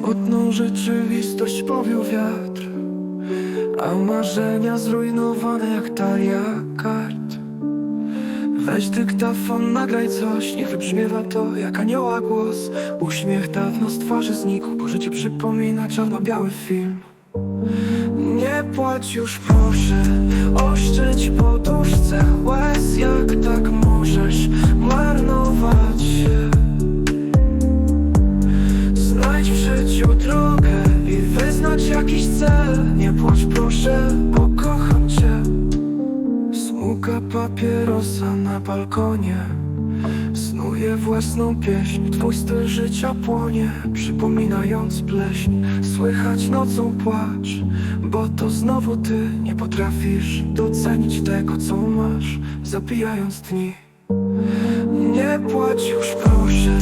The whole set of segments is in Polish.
Smutną rzeczywistość powiał wiatr A marzenia zrujnowane jak talia kart. Weź dyktafon, nagraj coś, niech wybrzmiewa to jak anioła głos. Uśmiech dawno z twarzy znikł, bo życie przypomina czarno-biały film. Nie płacz już proszę, oszczędź poduszce łez Jak tak możesz jakiś cel? Nie płacz proszę, bo kocham cię. Smuga papierosa na balkonie. Snuje własną pieśń Twój styl życia płonie. Przypominając pleśń Słychać nocą płacz Bo to znowu ty Nie potrafisz docenić tego co masz Zabijając dni. Nie płacz już proszę,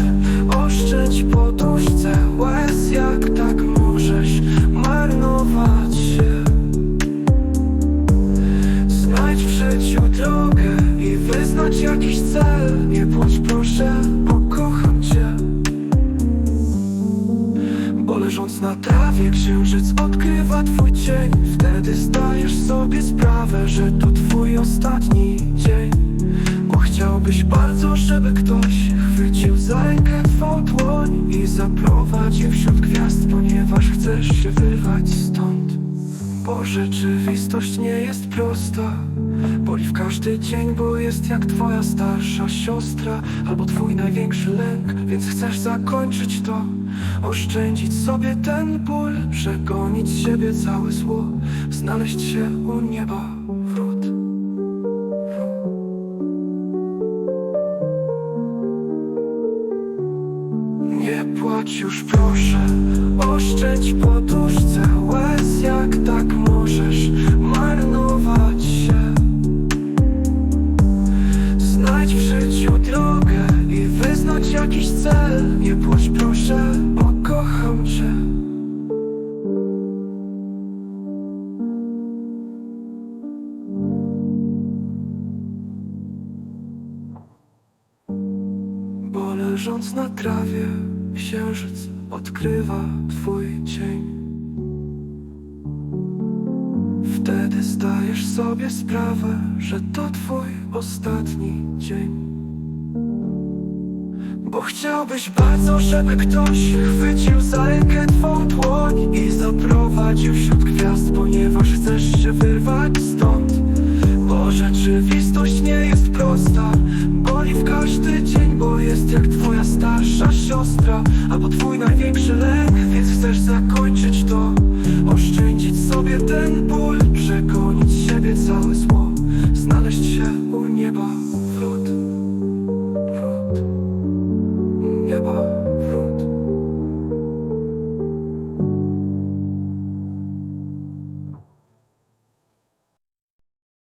płacz proszę, bo kocham cię. Bo leżąc na trawie księżyc odkrywa twój cień. Wtedy zdajesz sobie sprawę, że to twój ostatni dzień. Bo chciałbyś bardzo, żeby ktoś chwycił za rękę twą dłoń I zaprowadził wśród gwiazd, ponieważ chcesz się wyrwać stąd. Bo rzeczywistość nie jest prosta Boli w każdy dzień, bo jest jak twoja starsza siostra Albo twój największy lęk, więc chcesz zakończyć to Oszczędzić sobie ten ból, przegonić siebie całe zło Znaleźć się u nieba Nie płacz już proszę, oszczędź poduszce łez Znajdź w życiu drogę i wyznacz jakiś cel. Nie płacz proszę, bo kocham cię. Bo leżąc na trawie Księżyc odkrywa twój cień Zdajesz sobie sprawę, że to twój ostatni dzień. Bo chciałbyś bardzo, żeby ktoś chwycił za rękę twą dłoń I zaprowadził wśród gwiazd, ponieważ chcesz się wyrwać stąd. Bo rzeczywistość nie jest prosta. Boli w każdy dzień, bo jest jak twoja starsza siostra Albo twój największy lęk, więc chcesz zakończyć